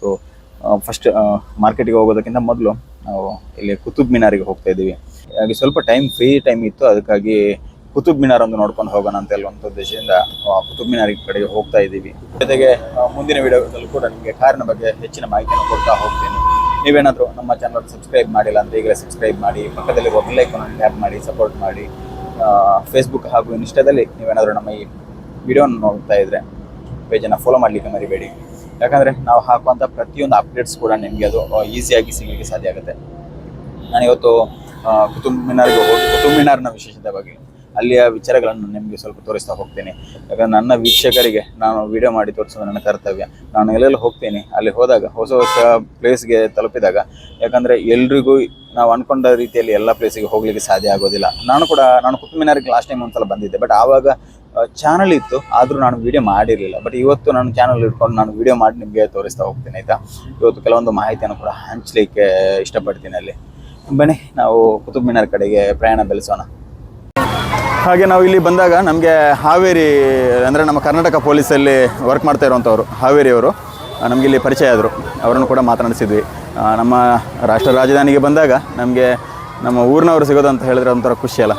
So first ಮಾರ್ಕೆಟಿಗೆ ಹೋಗೋದಕ್ಕಿಂತ ಮೊದಲು ನಾವು ಇಲ್ಲಿ ಕುತುಬ್ ಮಿನಾರಿಗೆ ಹೋಗ್ತಾ ಇದ್ದೀವಿ. ಹಾಗೆ ಸ್ವಲ್ಪ ಟೈಮ್ ಫ್ರೀ ಟೈಮ್ ಇತ್ತು, ಅದಕ್ಕಾಗಿ ಕುತುಬ್ ಮಿನಾರ್ ಒಂದು ನೋಡ್ಕೊಂಡು ಹೋಗೋಣ ಅಂತ ಹೇಳುವಂಥ ಉದ್ದೇಶದಿಂದ ಕುತುಬ್ ಮಿನಾರ್ ಕಡೆಗೆ ಹೋಗ್ತಾ ಇದ್ದೀವಿ. ಜೊತೆಗೆ ಮುಂದಿನ ವಿಡಿಯೋದಲ್ಲಿ ಕೂಡ ನಿಮಗೆ ಕಾರಿನ ಬಗ್ಗೆ ಹೆಚ್ಚಿನ ಮಾಹಿತಿಯನ್ನು ಕೊಡ್ತಾ ಹೋಗ್ತೀನಿ. ನೀವೇನಾದರೂ ನಮ್ಮ ಚಾನಲ್ ಸಬ್ಸ್ಕ್ರೈಬ್ ಮಾಡಿಲ್ಲ ಅಂದರೆ ಈಗಲೇ ಸಬ್ಸ್ಕ್ರೈಬ್ ಮಾಡಿ, ಪಕ್ಕದಲ್ಲಿರುವ ಬೆಲ್ಲೈಕನ್ ಟ್ಯಾಪ್ ಮಾಡಿ ಸಪೋರ್ಟ್ ಮಾಡಿ ಫೇಸ್ಬುಕ್ ಹಾಗೂ ಇನ್ಸ್ಟಾದಲ್ಲಿ ನೀವೇನಾದರೂ ನಮ್ಮ ಈ ವಿಡಿಯೋನ ನೋಡ್ತಾ ಇದ್ರೆ ಪೇಜನ್ನು ಫಾಲೋ ಮಾಡಲಿಕ್ಕೆ ಮರಿಬೇಡಿ. ಯಾಕಂದರೆ ನಾವು ಹಾಕುವಂಥ ಪ್ರತಿಯೊಂದು ಅಪ್ಡೇಟ್ಸ್ ಕೂಡ ನಿಮಗೆ ಅದು ಈಸಿಯಾಗಿ ಸಿಗಲಿಕ್ಕೆ ಸಾಧ್ಯ ಆಗುತ್ತೆ. ನಾನು ಇವತ್ತು ಕುತುಬ್ ಮಿನಾರ್ಗೆ ಹೋಗಿ ಕುತುಬ್ ಮಿನಾರ್ನ ವಿಶೇಷತೆ ಬಗ್ಗೆ, ಅಲ್ಲಿಯ ವಿಚಾರಗಳನ್ನು ನಿಮಗೆ ಸ್ವಲ್ಪ ತೋರಿಸ್ತಾ ಹೋಗ್ತೇನೆ. ಯಾಕಂದ್ರೆ ನನ್ನ ವೀಕ್ಷಕರಿಗೆ ನಾನು ವಿಡಿಯೋ ಮಾಡಿ ತೋರಿಸೋದು ನನ್ನ ಕರ್ತವ್ಯ. ನಾನು ಎಲ್ಲೆಲ್ಲಿ ಹೋಗ್ತೀನಿ, ಅಲ್ಲಿ ಹೋದಾಗ, ಹೊಸ ಹೊಸ ಪ್ಲೇಸ್ಗೆ ತಲುಪಿದಾಗ, ಯಾಕಂದರೆ ಎಲ್ರಿಗೂ ನಾವು ಅನ್ಕೊಂಡ ರೀತಿಯಲ್ಲಿ ಎಲ್ಲ ಪ್ಲೇಸಿಗೆ ಹೋಗ್ಲಿಕ್ಕೆ ಸಾಧ್ಯ ಆಗೋದಿಲ್ಲ. ನಾನು ಕೂಡ, ನಾನು ಕುತುಬ್ ಮಿನಾರ್ಗೆ ಲಾಸ್ಟ್ ಟೈಮ್ ಒಂದ್ಸಲ ಬಂದಿದ್ದೆ ಬಟ್ ಆವಾಗ ಚಾನಲ್ ಇತ್ತು, ಆದರೂ ನಾನು ವಿಡಿಯೋ ಮಾಡಿರಲಿಲ್ಲ. ಬಟ್ ಇವತ್ತು ನಾನು ಚಾನಲ್ ಇಟ್ಕೊಂಡು ನಾನು ವಿಡಿಯೋ ಮಾಡಿ ನಿಮಗೆ ತೋರಿಸ್ತಾ ಹೋಗ್ತೀನಿ, ಆಯಿತಾ? ಇವತ್ತು ಕೆಲವೊಂದು ಮಾಹಿತಿಯನ್ನು ಕೂಡ ಹಂಚಲಿಕ್ಕೆ ಇಷ್ಟಪಡ್ತೀನಿ ಅಲ್ಲಿ. ಬನ್ನಿ, ನಾವು ಕುತುಬ್ ಮಿನಾರ್ ಕಡೆಗೆ ಪ್ರಯಾಣ ಬೆಳೆಸೋಣ. ಹಾಗೆ ನಾವು ಇಲ್ಲಿ ಬಂದಾಗ ನಮಗೆ ಹಾವೇರಿ, ಅಂದರೆ ನಮ್ಮ ಕರ್ನಾಟಕ ಪೊಲೀಸಲ್ಲಿ ವರ್ಕ್ ಮಾಡ್ತಾ ಇರುವಂಥವ್ರು ಹಾವೇರಿಯವರು ನಮಗೆ ಇಲ್ಲಿ ಪರಿಚಯ ಆದರು. ಅವರನ್ನು ಕೂಡ ಮಾತನಾಡಿಸಿದ್ವಿ. ನಮ್ಮ ರಾಷ್ಟ್ರ ರಾಜಧಾನಿಗೆ ಬಂದಾಗ ನಮಗೆ ನಮ್ಮ ಊರಿನವರು ಸಿಗೋದು ಅಂತ ಹೇಳಿದ್ರೆ ಒಂಥರ ಖುಷಿ ಅಲ್ಲ.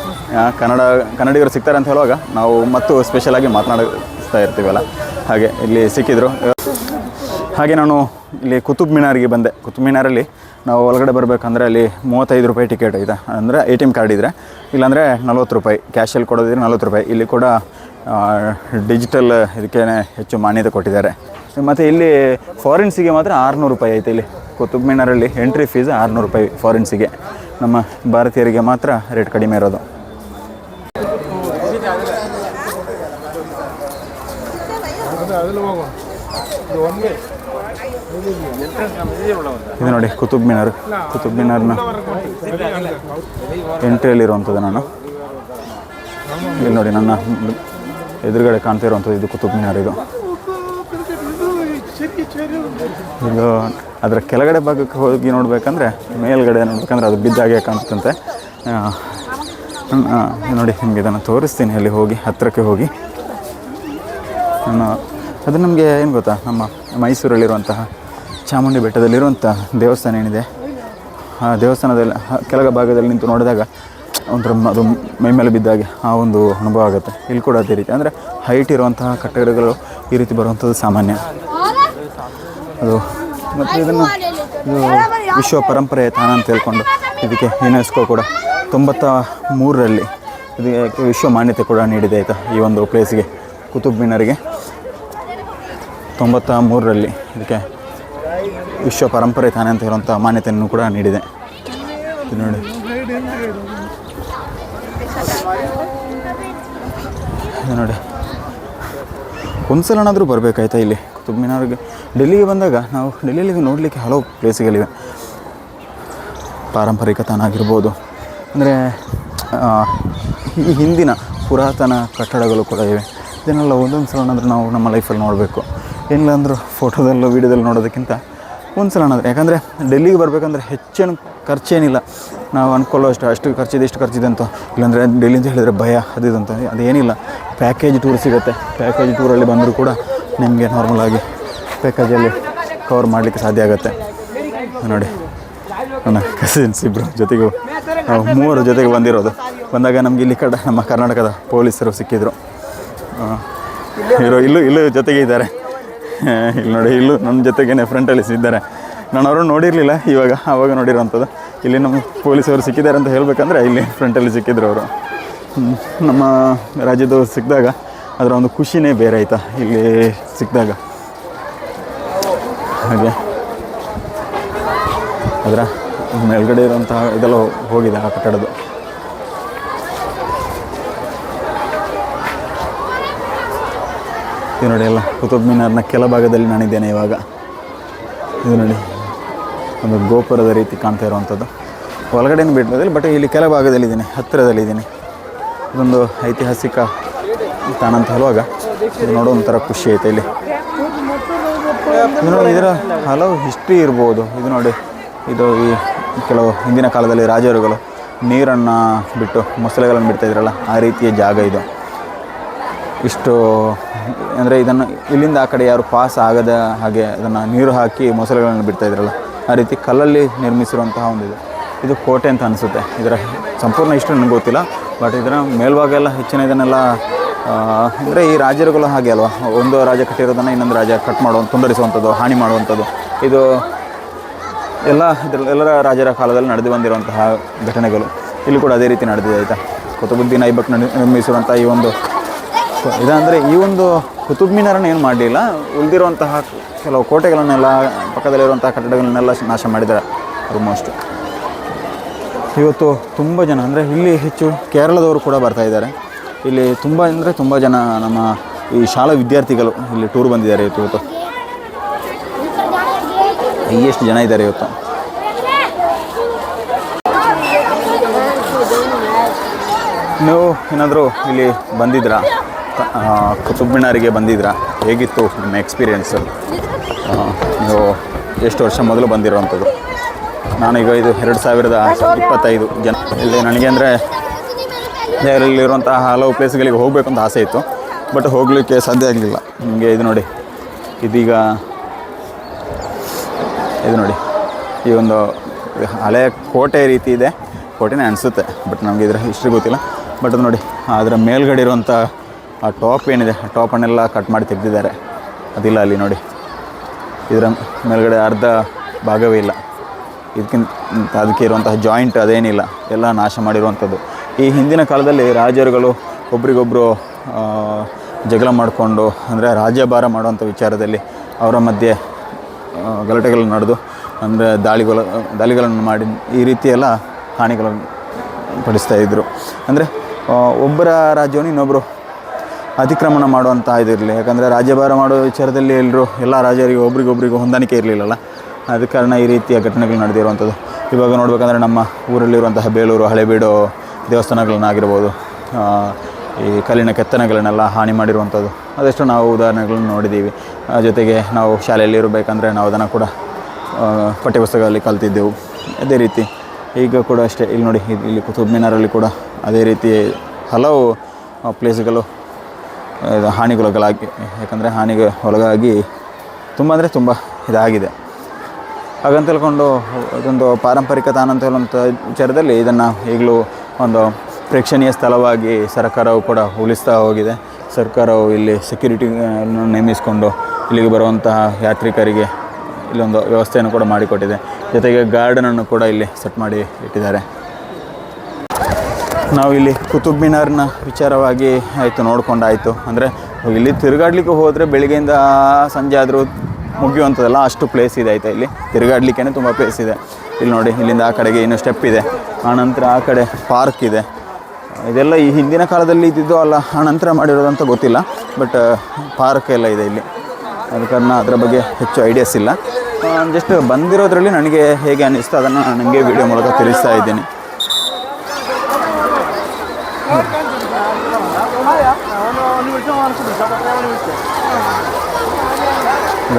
ಕನ್ನಡ, ಕನ್ನಡಿಗರು ಸಿಗ್ತಾರೆ ಅಂತ ಹೇಳುವಾಗ ನಾವು ಮತ್ತು ಸ್ಪೆಷಲಾಗಿ ಮಾತನಾಡಿಸ್ತಾ ಇರ್ತೀವಲ್ಲ. ಹಾಗೆ ಇಲ್ಲಿ ಸಿಕ್ಕಿದ್ರು. ಹಾಗೆ ನಾನು ಇಲ್ಲಿ ಕುತುಬ್ ಮಿನಾರಿಗೆ ಬಂದೆ. ಕುತುಬ್ ಮಿನಾರಲ್ಲಿ ನಾವು ಒಳಗಡೆ ಬರಬೇಕಂದ್ರೆ ಅಲ್ಲಿ ಮೂವತ್ತೈದು ರೂಪಾಯಿ ಟಿಕೆಟ್ ಇದೆ. ಅಂದರೆ ಎ ಟಿ ಎಂ ಕಾರ್ಡ್ ಇದ್ದರೆ ಇಲ್ಲಾಂದರೆ ನಲ್ವತ್ತು ರೂಪಾಯಿ. ಕ್ಯಾಶಲ್ಲಿ ಕೊಡೋದಿದ್ರೆ ನಲ್ವತ್ತು ರೂಪಾಯಿ. ಇಲ್ಲಿ ಕೂಡ ಡಿಜಿಟಲ್ ಇದಕ್ಕೆ ಹೆಚ್ಚು ಮಾನ್ಯತೆ ಕೊಟ್ಟಿದ್ದಾರೆ. ಮತ್ತು ಇಲ್ಲಿ ಫಾರಿನ್ಸಿಗೆ ಮಾತ್ರ ಆರುನೂರು ರೂಪಾಯಿ ಐತೆ ಇಲ್ಲಿ. ಕುತುಬ್ ಮಿನಾರಲ್ಲಿ ಎಂಟ್ರಿ ಫೀಸ್ ಆರುನೂರು ರೂಪಾಯಿ ಫಾರಿನ್ಸಿಗೆ ನಮ್ಮ ಭಾರತೀಯರಿಗೆ ಮಾತ್ರ ರೇಟ್ ಕಡಿಮೆ ಇರೋದು. ಇದು ನೋಡಿ ಕುತುಬ್ ಮಿನಾರ್ ಕುತುಬ್ ಮಿನಾರ್ನ ಎಂಟ್ರಿಯಲ್ಲಿರುವಂಥದ್ದು ನಾನು. ಇಲ್ಲಿ ನೋಡಿ ನನ್ನ ಎದುರುಗಡೆ ಕಾಣ್ತಾ ಇರುವಂಥದ್ದು ಇದು ಕುತುಬ್ ಮಿನಾರ್ ಇದು. ಇದು ಅದರ ಕೆಳಗಡೆ ಭಾಗಕ್ಕೆ ಹೋಗಿ ನೋಡಬೇಕಂದ್ರೆ ಮೇಲ್ಗಡೆ ನೋಡ್ಬೇಕಂದ್ರೆ ಅದು ಬಿದ್ದಾಗೆ ಆ, ನೋಡಿ ನಿಮಗೆ ಇದನ್ನು ತೋರಿಸ್ತೀನಿ. ಅಲ್ಲಿ ಹೋಗಿ ಹತ್ತಿರಕ್ಕೆ ಹೋಗಿ. ನಾನು ಅದು ನಮಗೆ ಏನು ಗೊತ್ತಾ? ನಮ್ಮ ಮೈಸೂರಲ್ಲಿರುವಂತಹ ಚಾಮುಂಡಿ ಬೆಟ್ಟದಲ್ಲಿರುವಂಥ ದೇವಸ್ಥಾನ ಏನಿದೆ? ಆ ದೇವಸ್ಥಾನದಲ್ಲಿ ಕೆಳಗ ಭಾಗದಲ್ಲಿ ನಿಂತು ನೋಡಿದಾಗ ಒಂಥರ ಅದು ಮೈ ಮೇಲೆ ಬಿದ್ದಾಗೆ ಆ ಒಂದು ಅನುಭವ ಆಗುತ್ತೆ. ಇಲ್ಲಿ ಕೂಡ ಅದೇ ರೀತಿ. ಅಂದರೆ ಹೈಟ್ ಇರುವಂತಹ ಕಟ್ಟಡಗಳು ಈ ರೀತಿ ಬರುವಂಥದ್ದು ಸಾಮಾನ್ಯ. ಅದು ಮತ್ತು ಇದನ್ನು ಇದು ವಿಶ್ವ ಪರಂಪರೆಯ ತಾಣ ಅಂತ ಹೇಳ್ಕೊಂಡು ಇದಕ್ಕೆ ಯುನೆಸ್ಕೋ ಕೂಡ ತೊಂಬತ್ತ ಮೂರರಲ್ಲಿ ಇದಕ್ಕೆ ವಿಶ್ವ ಮಾನ್ಯತೆ ಕೂಡ ನೀಡಿದೆ ಆಯಿತಾ ಈ ಒಂದು ಪ್ಲೇಸ್ಗೆ ಕುತುಬ್ ಮಿನಾರಿಗೆ ತೊಂಬತ್ತ ಮೂರರಲ್ಲಿ ಇದಕ್ಕೆ ವಿಶ್ವ ಪರಂಪರೆ ತಾನೆ ಅಂತ ಹೇಳುವಂಥ ಮಾನ್ಯತೆಯನ್ನು ಕೂಡ ನೀಡಿದೆ. ನೋಡಿ. ನೋಡಿ. ಒಂದ್ಸಲನಾದರೂ ಬರಬೇಕಾಯ್ತಾ ಇಲ್ಲಿ ಕುತುಬ್ ಮಿನಾರ್ಗೆ ಡೆಲ್ಲಿಗೆ ಬಂದಾಗ ನಾವು ಡೆಲ್ಲಿಯಲ್ಲಿ ನೋಡಲಿಕ್ಕೆ ಹಲವು ಪ್ಲೇಸ್ಗಳಿವೆ. ಪಾರಂಪರಿಕ ತಾಣ ಆಗಿರ್ಬೋದು. ಅಂದರೆ ಈ ಹಿಂದಿನ ಪುರಾತನ ಕಟ್ಟಡಗಳು ಕೂಡ ಇವೆ. ಇದನ್ನೆಲ್ಲ ಒಂದೊಂದು ಸಲನಾದರೂ ನಾವು ನಮ್ಮ ಲೈಫಲ್ಲಿ ನೋಡಬೇಕು. ಏನಿಲ್ಲ ಅಂದರೂ ಫೋಟೋದಲ್ಲೋ ವೀಡಿಯೋದಲ್ಲಿ ನೋಡೋದಕ್ಕಿಂತ ಒಂದು ಸಲನಾದರೂ ಯಾಕಂದರೆ, ಡೆಲ್ಲಿಗೆ ಬರಬೇಕಂದ್ರೆ ಹೆಚ್ಚೇನು ಖರ್ಚೇನಿಲ್ಲ ನಾವು ಅಂದ್ಕೊಳ್ಳೋ ಅಷ್ಟು ಅಷ್ಟು ಖರ್ಚಿದೆ, ಇಷ್ಟು ಖರ್ಚಿದೆ ಅಂತ. ಇಲ್ಲಾಂದರೆ ಡೆಲ್ಲಿ ಅಂತ ಹೇಳಿದರೆ ಭಯ ಅದು ಅಂತ ಅದೇನಿಲ್ಲ. ಪ್ಯಾಕೇಜ್ ಟೂರ್ ಸಿಗುತ್ತೆ. ಪ್ಯಾಕೇಜ್ ಟೂರಲ್ಲಿ ಬಂದರೂ ಕೂಡ ನಿಮಗೆ ನಾರ್ಮಲಾಗಿ ಪ್ಯಾಕೇಜಲ್ಲಿ ಕವರ್ ಮಾಡ್ಲಿಕ್ಕೆ ಸಾಧ್ಯ ಆಗುತ್ತೆ. ನೋಡಿ, ನನ್ನ ಕಸಿನ್ಸ್ ಇಬ್ಬರು ಜೊತೆಗೂ, ನಾವು ಮೂವರು ಜೊತೆಗೆ ಬಂದಿರೋದು. ಬಂದಾಗ ನಮಗೆ ಇಲ್ಲಿ ಕಡೆ, ನಮ್ಮ ಕರ್ನಾಟಕದ ಪೊಲೀಸರು ಸಿಕ್ಕಿದ್ರು. ಇರೋ ಇಲ್ಲೂ ಇಲ್ಲೂ ಜೊತೆಗೆ ಇದ್ದಾರೆ. ಇಲ್ಲಿ ನೋಡಿ, ಇಲ್ಲೂ ನನ್ನ ಜೊತೆಗೇನೆ ಫ್ರೆಂಟಲ್ಲಿ ಇದ್ದಾರೆ. ನಾನು ಅವರು ನೋಡಿರಲಿಲ್ಲ, ಇವಾಗ ಆವಾಗ ನೋಡಿರೋವಂಥದ್ದು ಇಲ್ಲಿ ನಮ್ಮ ಪೊಲೀಸವರು ಸಿಕ್ಕಿದ್ದಾರೆ ಅಂತ ಹೇಳಬೇಕಂದ್ರೆ ಇಲ್ಲಿ ಫ್ರೆಂಟಲ್ಲಿ ಸಿಕ್ಕಿದ್ರು ಅವರು. ನಮ್ಮ ರಾಜ್ಯದವ್ರು ಸಿಕ್ಕಿದಾಗ, ಅದರ ಒಂದು ಖುಷಿನೇ ಬೇರೆ ಆಯಿತಾ, ಇಲ್ಲಿ ಸಿಕ್ಕಿದಾಗ. ಹಾಗೆ. ಅದರ ಮೇಲ್ಗಡೆ ಇರುವಂತಹ ಇದೆಲ್ಲ ಹೋಗಿದೆ ಆ ಕಟ್ಟಡದ್ದು. ಇದು ನೋಡಿ ಎಲ್ಲ, ಕುತುಬ್ ಮಿನಾರ್ನ ಕೆಲ ಭಾಗದಲ್ಲಿ ನಾನಿದ್ದೇನೆ ಇವಾಗ. ಇದು ನೋಡಿ, ಒಂದು ಗೋಪುರದ ರೀತಿ ಕಾಣ್ತಾ ಇರುವಂಥದ್ದು. ಒಳಗಡೆನೂ ಬಿಡ್ಬೋದಿಲ್ಲ ಬಟ್ ಇಲ್ಲಿ ಕೆಲ ಭಾಗದಲ್ಲಿದ್ದೀನಿ, ಹತ್ತಿರದಲ್ಲಿದ್ದೀನಿ. ಇದೊಂದು ಐತಿಹಾಸಿಕ ತಾಣ ಅಂತ ಹೇಳುವಾಗ ಇದು ನೋಡೋ ಒಂಥರ ಖುಷಿ ಐತೆ ಇಲ್ಲಿ. ಇದು ನೋಡಿ ಇದರ ಹಲವು ಹಿಸ್ಟ್ರಿ ಇರ್ಬೋದು. ಇದು ನೋಡಿ, ಇದು ಈ ಕೆಲವು ಹಿಂದಿನ ಕಾಲದಲ್ಲಿ ರಾಜರುಗಳು ನೀರನ್ನು ಬಿಟ್ಟು ಮೊಸಳೆಗಳನ್ನು ಬಿಡ್ತಾ ಇದ್ರಲ್ಲ, ಆ ರೀತಿಯ ಜಾಗ ಇದು. ಇಷ್ಟು, ಅಂದರೆ ಇದನ್ನು ಇಲ್ಲಿಂದ ಆ ಕಡೆ ಯಾರು ಪಾಸ್ ಆಗದ ಹಾಗೆ ಅದನ್ನು ನೀರು ಹಾಕಿ ಮೊಸಳೆಗಳನ್ನು ಬಿಡ್ತಾ ಇದ್ರಲ್ಲ, ಆ ರೀತಿ ಕಲ್ಲಲ್ಲಿ ನಿರ್ಮಿಸಿರುವಂತಹ ಒಂದು ಇದು. ಇದು ಕೋಟೆ ಅಂತ ಅನಿಸುತ್ತೆ. ಇದರ ಸಂಪೂರ್ಣ ಇಷ್ಟು ನನಗೆ ಗೊತ್ತಿಲ್ಲ ಬಟ್ ಇದರ ಮೇಲ್ಭಾಗ ಎಲ್ಲ ಹೆಚ್ಚಿನ ಇದನ್ನೆಲ್ಲ ಅಂದರೆ ಈ ರಾಜರುಗಳು ಹಾಗೆ ಅಲ್ವಾ? ಒಂದು ರಾಜ ಕಟ್ಟಿರೋದನ್ನು ಇನ್ನೊಂದು ರಾಜ ಕಟ್ ಮಾಡುವ, ತುಂಡರಿಸುವಂಥದ್ದು, ಹಾನಿ ಮಾಡುವಂಥದ್ದು. ಇದು ಎಲ್ಲ ಎಲ್ಲರ ರಾಜರ ಕಾಲದಲ್ಲಿ ನಡೆದು ಬಂದಿರುವಂತಹ ಘಟನೆಗಳು. ಇಲ್ಲಿ ಕೂಡ ಅದೇ ರೀತಿ ನಡೆದಿದೆ, ಆಯಿತಾ? ಕುತುಬುದ್ದೀನ್ ಐಬಕ್ ನಿರ್ಮಿಸಿರುವಂಥ ಈ ಒಂದು ಇದಂದರೆ ಈ ಒಂದು ಕುತುಬ್ ಮಿನಾರನ್ನು ಏನು ಮಾಡಲಿಲ್ಲ, ಉಳಿದಿರುವಂತಹ ಕೆಲವು ಕೋಟೆಗಳನ್ನೆಲ್ಲ, ಪಕ್ಕದಲ್ಲಿರುವಂತಹ ಕಟ್ಟಡಗಳನ್ನೆಲ್ಲ ನಾಶ ಮಾಡಿದ್ದಾರೆ ಆಲ್ಮೋಸ್ಟ್ ಇವತ್ತು ತುಂಬ ಜನ, ಅಂದರೆ ಇಲ್ಲಿ ಹೆಚ್ಚು ಕೇರಳದವರು ಕೂಡ ಬರ್ತಾ ಇದ್ದಾರೆ. ಇಲ್ಲಿ ತುಂಬ ಅಂದರೆ ತುಂಬ ಜನ ನಮ್ಮ ಈ ಶಾಲಾ ವಿದ್ಯಾರ್ಥಿಗಳು ಇಲ್ಲಿ ಟೂರ್ ಬಂದಿದ್ದಾರೆ ಇವತ್ತು. ಇವತ್ತು ಎಷ್ಟು ಜನ ಇದ್ದಾರೆ ಇವತ್ತು. ನೀವು ಏನಾದರೂ ಇಲ್ಲಿ ಬಂದಿದ್ರಾ? ಕುತುಬ್ ಮಿನಾರಿಗೆ ಹೇಗಿತ್ತು ನಿಮ್ಮ ಎಕ್ಸ್ಪೀರಿಯೆನ್ಸು ನೀವು ಎಷ್ಟು ವರ್ಷ ಮೊದಲು ಬಂದಿರುವಂಥದ್ದು ನಾನೀಗ ಇದು ಎರಡು ಸಾವಿರದ ಇಪ್ಪತ್ತೈದು ಜನ. ಇಲ್ಲಿ ನನಗೆ ಅಂದರೆ ಇಲ್ಲಿರುವಂತಹ ಹಲವು ಪ್ಲೇಸ್ಗಳಿಗೆ ಹೋಗಬೇಕು ಅಂತ ಆಸೆ ಇತ್ತು. ಬಟ್ ಹೋಗಲಿಕ್ಕೆ ಸಾಧ್ಯ ಆಗಲಿಲ್ಲ. ನಿಮಗೆ ಇದು ನೋಡಿ. ಇದೀಗ ಇದು ನೋಡಿ. ಈ ಒಂದು ಹಳೆಯ ಕೋಟೆ ರೀತಿ ಇದೆ. ಕೋಟೆನೇ ಅನಿಸುತ್ತೆ. ಬಟ್ ನಮಗೆ ಇದರ ಹಿಸ್ಟ್ರಿ ಗೊತ್ತಿಲ್ಲ. ಬಟ್ ಅದು ನೋಡಿ, ಅದರ ಮೇಲ್ಗಡೆ ಇರುವಂಥ ಆ ಟಾಪ್ ಏನಿದೆ, ಆ ಟಾಪನ್ನೆಲ್ಲ ಕಟ್ ಮಾಡಿ ತೆಗೆದಿದ್ದಾರೆ. ಅದಿಲ್ಲ ಅಲ್ಲಿ ನೋಡಿ. ಇದರ ಮೇಲ್ಗಡೆ ಅರ್ಧ ಭಾಗವೇ ಇಲ್ಲ. ಇದಕ್ಕಿಂತ ಅದಕ್ಕೆ ಇರುವಂತಹ ಜಾಯಿಂಟ್ ಅದೇನಿಲ್ಲ. ಎಲ್ಲ ನಾಶ ಮಾಡಿರುವಂಥದ್ದು. ಈ ಹಿಂದಿನ ಕಾಲದಲ್ಲಿ ರಾಜರುಗಳು ಒಬ್ರಿಗೊಬ್ಬರು ಜಗಳ ಮಾಡಿಕೊಂಡು, ಅಂದರೆ ರಾಜ್ಯಭಾರ ಮಾಡುವಂಥ ವಿಚಾರದಲ್ಲಿ ಅವರ ಮಧ್ಯೆ ಗಲಾಟೆಗಳನ್ನು ಗಲಾಟೆಗಳು ನಡೆದು, ಅಂದರೆ ದಾಳಿಗಳು, ದಾಳಿಗಳನ್ನು ಮಾಡಿ, ಈ ರೀತಿಯೆಲ್ಲ ಹಾನಿಗಳನ್ನು ಪಡಿಸ್ತಾ ಇದ್ದರು ಅಂದರೆ ಒಬ್ಬರ ರಾಜ್ಯವನ್ನು ಇನ್ನೊಬ್ಬರು ಅತಿಕ್ರಮಣ ಮಾಡುವಂಥ ಇದಿರಲಿ ಯಾಕಂದರೆ ರಾಜ್ಯಭಾರ ಮಾಡೋ ವಿಚಾರದಲ್ಲಿ ಎಲ್ಲರೂ, ಎಲ್ಲ ರಾಜರಿಗೆ ಒಬ್ರಿಗೊಬ್ರಿಗೂ ಹೊಂದಾಣಿಕೆ ಇರಲಿಲ್ಲಲ್ಲ. ಅದ ಕಾರಣ ಈ ರೀತಿಯ ಘಟನೆಗಳು ನಡೆದಿರುವಂಥದ್ದು. ಇವಾಗ ನೋಡಬೇಕಂದ್ರೆ ನಮ್ಮ ಊರಲ್ಲಿರುವಂತಹ ಬೇಲೂರು, ಹಳೆಬೀಡು ದೇವಸ್ಥಾನಗಳನ್ನಾಗಿರ್ಬೋದು ಈ ಕಲ್ಲಿನ ಕೆತ್ತನೆಗಳನ್ನೆಲ್ಲ ಹಾನಿ ಮಾಡಿರುವಂಥದ್ದು, ಅದೆಷ್ಟು ನಾವು ಉದಾಹರಣೆಗಳನ್ನು ನೋಡಿದ್ದೀವಿ. ಜೊತೆಗೆ ನಾವು ಶಾಲೆಯಲ್ಲಿ ಇರಬೇಕಂದ್ರೆ ನಾವು ಅದನ್ನು ಕೂಡ ಪಠ್ಯಪುಸ್ತಕದಲ್ಲಿ ಕಲ್ತಿದ್ದೆವು. ಅದೇ ರೀತಿ ಈಗ ಕೂಡ ಅಷ್ಟೇ. ಇಲ್ಲಿ ನೋಡಿ, ಇಲ್ಲಿ ಕುತುಬ್ ಮಿನಾರಲ್ಲಿ ಕೂಡ ಅದೇ ರೀತಿ ಹಲವು ಪ್ಲೇಸ್ಗಳು ಹಾನಿಗೊಳಗಾಗಿ, ಯಾಕಂದರೆ ಹಾನಿಗೆ ಒಳಗಾಗಿ ತುಂಬ ಅಂದರೆ ತುಂಬ ಇದಾಗಿದೆ. ಹಾಗಂತ ಹೇಳ್ಕೊಂಡು ಅದೊಂದು ಪಾರಂಪರಿಕ ತಾಣ ಅಂತ ಹೇಳುವಂಥ ವಿಚಾರದಲ್ಲಿ ಇದನ್ನು ಈಗಲೂ ಒಂದು ಪ್ರೇಕ್ಷಣೀಯ ಸ್ಥಳವಾಗಿ ಸರ್ಕಾರವು ಕೂಡ ಉಳಿಸ್ತಾ ಹೋಗಿದೆ. ಸರ್ಕಾರವು ಇಲ್ಲಿ ಸೆಕ್ಯೂರಿಟಿ ನೇಮಿಸಿಕೊಂಡು ಇಲ್ಲಿಗೆ ಬರುವಂತಹ ಯಾತ್ರಿಕರಿಗೆ ಇಲ್ಲೊಂದು ವ್ಯವಸ್ಥೆಯನ್ನು ಕೂಡ ಮಾಡಿಕೊಟ್ಟಿದೆ. ಜೊತೆಗೆ ಗಾರ್ಡನನ್ನು ಕೂಡ ಇಲ್ಲಿ ಸೆಟ್ ಮಾಡಿ ಇಟ್ಟಿದ್ದಾರೆ. ನಾವು ಇಲ್ಲಿ ಕುತುಬ್ ಮಿನಾರ್ನ ವಿಚಾರವಾಗಿ ಆಯಿತು ನೋಡ್ಕೊಂಡಾಯಿತು. ಅಂದರೆ ಇಲ್ಲಿ ತಿರುಗಾಡ್ಲಿಕ್ಕೆ ಹೋದರೆ ಬೆಳಿಗ್ಗೆಯಿಂದ ಸಂಜೆ ಆದರೂ ಮುಗಿಯುವಂಥದ್ದಲ್ಲ, ಅಷ್ಟು ಪ್ಲೇಸ್ ಇದೆ ಆಯಿತಾ ಇಲ್ಲಿ. ತಿರುಗಾಡ್ಲಿಕ್ಕೆ ತುಂಬ ಪ್ಲೇಸ್ ಇದೆ. ಇಲ್ಲಿ ನೋಡಿ, ಇಲ್ಲಿಂದ ಆ ಕಡೆಗೆ ಇನ್ನೂ ಸ್ಟೆಪ್ ಇದೆ. ಆನಂತರ ಆ ಕಡೆ ಪಾರ್ಕ್ ಇದೆ. ಇದೆಲ್ಲ ಈ ಹಿಂದಿನ ಕಾಲದಲ್ಲಿ ಇದ್ದಿದ್ದು ಅಲ್ಲ ಆನಂತರ ಮಾಡಿರೋದಂತ ಗೊತ್ತಿಲ್ಲ ಬಟ್ ಪಾರ್ಕ್ ಎಲ್ಲ ಇದೆ ಇಲ್ಲಿ. ಅದ ಕಾರಣ ಅದರ ಬಗ್ಗೆ ಹೆಚ್ಚು ಐಡಿಯಾಸ್ ಇಲ್ಲ. ಜಸ್ಟ್ ಬಂದಿರೋದ್ರಲ್ಲಿ ನನಗೆ ಹೇಗೆ ಅನ್ನಿಸ್ತು ಅದನ್ನು ನನಗೆ ವಿಡಿಯೋ ಮೂಲಕ ತಿಳಿಸ್ತಾ ಇದ್ದೀನಿ.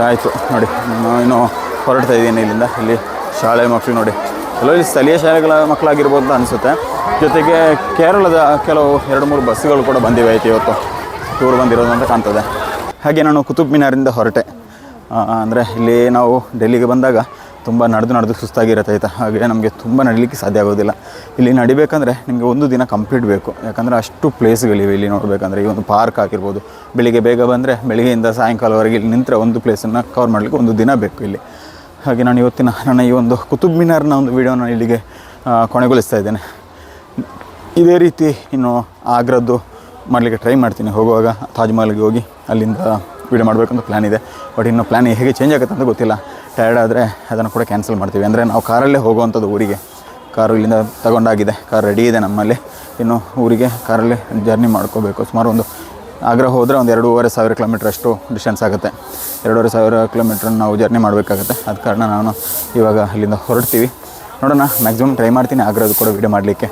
ಆಯಿತು, ನೋಡಿ, ನಾನು ಇನ್ನೂ ಹೊರಡ್ತಾ ಇದ್ದೀನಿ ಇಲ್ಲಿಂದ. ಇಲ್ಲಿ ಶಾಲೆ ಮಕ್ಕಳು ನೋಡಿ. ಇಲ್ಲಿ ಸ್ಥಳೀಯ ಶಾಲೆಗಳ ಮಕ್ಕಳಾಗಿರ್ಬೋದು ಅಂತ ಅನಿಸುತ್ತೆ. ಜೊತೆಗೆ ಕೇರಳದ ಕೆಲವು ಎರಡು ಮೂರು ಬಸ್ಸುಗಳು ಕೂಡ ಬಂದಿವೆ ಆಯ್ತು ಇವತ್ತು. ಟೂರ್ ಬಂದಿರೋದು ಅಂತ ಕಾಣ್ತದೆ. ಹಾಗೆ ನಾನು ಕುತುಬ್ ಮಿನಾರಿಂದ ಹೊರಟೆ. ಅಂದರೆ ಇಲ್ಲಿ ನಾವು ಡೆಲ್ಲಿಗೆ ಬಂದಾಗ ತುಂಬ ನಡೆದು ನಡೆದು ಸುಸ್ತಾಗಿರುತ್ತೆ ಆಯಿತಾ. ಹಾಗೆ ನಮಗೆ ತುಂಬ ನಡಿಲಿಕ್ಕೆ ಸಾಧ್ಯ ಆಗೋದಿಲ್ಲ. ಇಲ್ಲಿ ನಡಿಬೇಕಂದ್ರೆ ನಿಮಗೆ ಒಂದು ದಿನ ಕಂಪ್ಲೀಟ್ ಬೇಕು. ಯಾಕಂದರೆ ಅಷ್ಟು ಪ್ಲೇಸ್ಗಳಿವೆ ಇಲ್ಲಿ ನೋಡಬೇಕಂದ್ರೆ. ಈ ಒಂದು ಪಾರ್ಕ್ ಆಗಿರ್ಬೋದು ಬೆಳಿಗ್ಗೆ ಬೇಗ ಬಂದರೆ ಬೆಳಿಗ್ಗೆಯಿಂದ ಸಾಯಂಕಾಲವರೆಗೆ ಇಲ್ಲಿ ನಿಂತರೆ ಒಂದು ಪ್ಲೇಸನ್ನು ಕವರ್ ಮಾಡಲಿಕ್ಕೆ ಒಂದು ದಿನ ಬೇಕು ಇಲ್ಲಿ. ಹಾಗೆ ನಾನು ಇವತ್ತಿನ ನನ್ನ ಈ ಒಂದು ಕುತುಬ್ ಮಿನಾರ್ನ ಒಂದು ವಿಡಿಯೋನ ಇಲ್ಲಿಗೆ ಕೊನೆಗೊಳಿಸ್ತಾ ಇದ್ದೇನೆ. ಇದೇ ರೀತಿ ಇನ್ನು ಆಗ್ರದ್ದು ಮಾಡಲಿಕ್ಕೆ ಟ್ರೈ ಮಾಡ್ತೀನಿ. ಹೋಗುವಾಗ ತಾಜ್ ಮಹಲ್ಗೆ ಹೋಗಿ ಅಲ್ಲಿಂದ ವೀಡಿಯೋ ಮಾಡಬೇಕಂತ ಪ್ಲ್ಯಾನ್ ಇದೆ. ಬಟ್ ಇನ್ನು ಪ್ಲ್ಯಾನ್ ಹೇಗೆ ಚೇಂಜ್ ಆಗುತ್ತೆ ಅಂತ ಗೊತ್ತಿಲ್ಲ. ಟಯರ್ಡ್ ಆದರೆ ಅದನ್ನು ಕೂಡ ಕ್ಯಾನ್ಸಲ್ ಮಾಡ್ತೀವಿ. ಅಂದರೆ ನಾವು ಕಾರಲ್ಲೇ ಹೋಗುವಂಥದ್ದು ಊರಿಗೆ. ಕಾರು ಇಲ್ಲಿಂದ ತಗೊಂಡಾಗಿದೆ. ಕಾರ್ ರೆಡಿ ಇದೆ ನಮ್ಮಲ್ಲಿ. ಇನ್ನು ಊರಿಗೆ ಕಾರಲ್ಲಿ ಜರ್ನಿ ಮಾಡ್ಕೋಬೇಕು. ಸುಮಾರು ಒಂದು ಆಗ್ರಾ ಹೋದರೆ ಒಂದು ಎರಡೂವರೆ ಸಾವಿರ ಕಿಲೋಮೀಟ್ರ್ ಅಷ್ಟು ಡಿಸ್ಟೆನ್ಸ್ ಆಗುತ್ತೆ. ಎರಡೂವರೆ ಸಾವಿರ ಕಿಲೋಮೀಟ್ರನ್ನು ನಾವು ಜರ್ನಿ ಮಾಡಬೇಕಾಗುತ್ತೆ. ಅದ ಕಾರಣ ನಾನು ಇವಾಗ ಇಲ್ಲಿಂದ ಹೊರಡ್ತೀವಿ. ನೋಡೋಣ ಮ್ಯಾಕ್ಸಿಮಮ್ ಟ್ರೈ ಮಾಡ್ತೀನಿ ಆಗ್ರದ್ದು ಕೂಡ ವೀಡಿಯೋ ಮಾಡಲಿಕ್ಕೆ.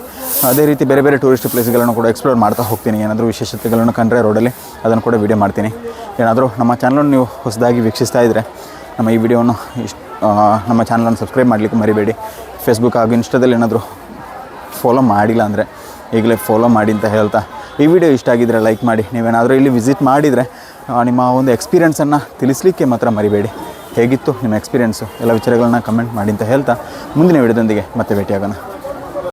ಅದೇ ರೀತಿ ಬೇರೆ ಬೇರೆ ಟೂರಿಸ್ಟ್ ಪ್ಲೇಸ್ಗಳನ್ನು ಕೂಡ ಎಕ್ಸ್ಪ್ಲೋರ್ ಮಾಡ್ತಾ ಹೋಗ್ತೀನಿ. ಏನಾದರೂ ವಿಶೇಷತೆಗಳನ್ನು ಕಂಡ್ರೆ ರೋಡಲ್ಲಿ ಅದನ್ನು ಕೂಡ ವೀಡಿಯೋ ಮಾಡ್ತೀನಿ. ಏನಾದರೂ ನಮ್ಮ ಚಾನಲನ್ನು ನೀವು ಹೊಸದಾಗಿ ವೀಕ್ಷಿಸ್ತಾ ಇದ್ದರೆ ನಮ್ಮ ಈ ವಿಡಿಯೋವನ್ನು ಇಷ್ಟು ನಮ್ಮ ಚಾನಲನ್ನು ಸಬ್ಸ್ಕ್ರೈಬ್ ಮಾಡಲಿಕ್ಕೆ ಮರಿಬೇಡಿ. ಫೇಸ್ಬುಕ್ ಹಾಗೂ ಇನ್ಸ್ಟಾದಲ್ಲಿ ಏನಾದರೂ ಫಾಲೋ ಮಾಡಿಲ್ಲ ಅಂದರೆ ಈಗಲೇ ಫಾಲೋ ಮಾಡಿ ಅಂತ ಹೇಳ್ತಾ ಈ ವಿಡಿಯೋ ಇಷ್ಟ ಆಗಿದ್ರೆ ಲೈಕ್ ಮಾಡಿ, ನೀವೇನಾದರೂ ಇಲ್ಲಿ ವಿಸಿಟ್ ಮಾಡಿದರೆ ನಿಮ್ಮ ಒಂದು ಎಕ್ಸ್ಪೀರಿಯೆನ್ಸನ್ನು ತಿಳಿಸ್ಲಿಕ್ಕೆ ಮಾತ್ರ ಮರಿಬೇಡಿ. ಹೇಗಿತ್ತು ನಿಮ್ಮ ಎಕ್ಸ್ಪೀರಿಯೆನ್ಸು ಎಲ್ಲ ವಿಚಾರಗಳನ್ನ ಕಮೆಂಟ್ ಮಾಡಿ ಅಂತ ಹೇಳ್ತಾ ಮುಂದಿನ ವಿಡಿಯೋದೊಂದಿಗೆ ಮತ್ತೆ ಭೇಟಿಯಾಗೋಣ.